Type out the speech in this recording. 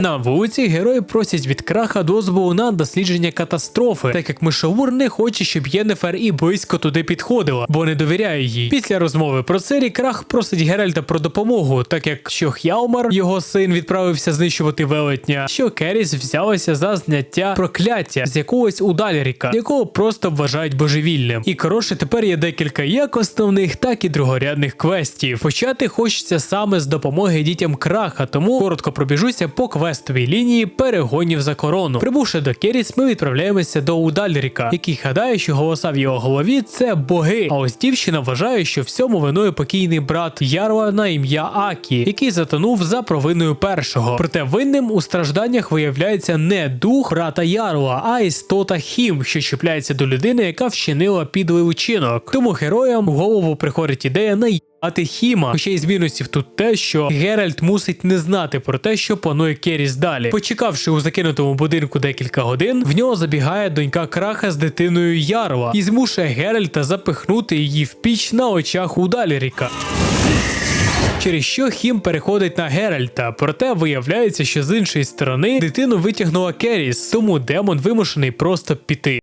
На вулиці герої просять від краха дозволу на дослідження катастрофи, так як Мишаур не хоче, щоб Єнефер і близько туди підходила, бо не довіряє їй. Після розмови про це крах просить Геральта про допомогу, так як що Х'ялмар, його син, відправився знищувати велетня, що Керіс взялася за зняття прокляття з якогось удаліріка, якого просто вважають божевільним. І коротше, тепер є декілька як основних, так і другорядних квестів. Почати хочеться саме з допомоги дітям краха, тому коротко пробіжуся по квестовій лінії перегонів за корону. Прибувши до Керіс, ми відправляємося до Удальріка, який гадає, що голоса в його голові це боги. А ось дівчина вважає, що всьому винує покійний брат Ярла на ім'я Акі, який затонув за провиною першого. Проте винним у стражданнях виявляється не дух брата Ярла, а істота Хім, що чіпляється до людини, яка вчинила підлий учинок. Тому героям в голову приходить ідея на Ати Хіма, хоча із мінусів тут те, що Геральт мусить не знати про те, що планує Керіс далі. Почекавши у закинутому будинку декілька годин, в нього забігає донька краха з дитиною Ярла і змушує Геральта запихнути її в піч на очах у Даліріка. Через що Хім переходить на Геральта, проте виявляється, що з іншої сторони дитину витягнула Керіс, тому демон вимушений просто піти.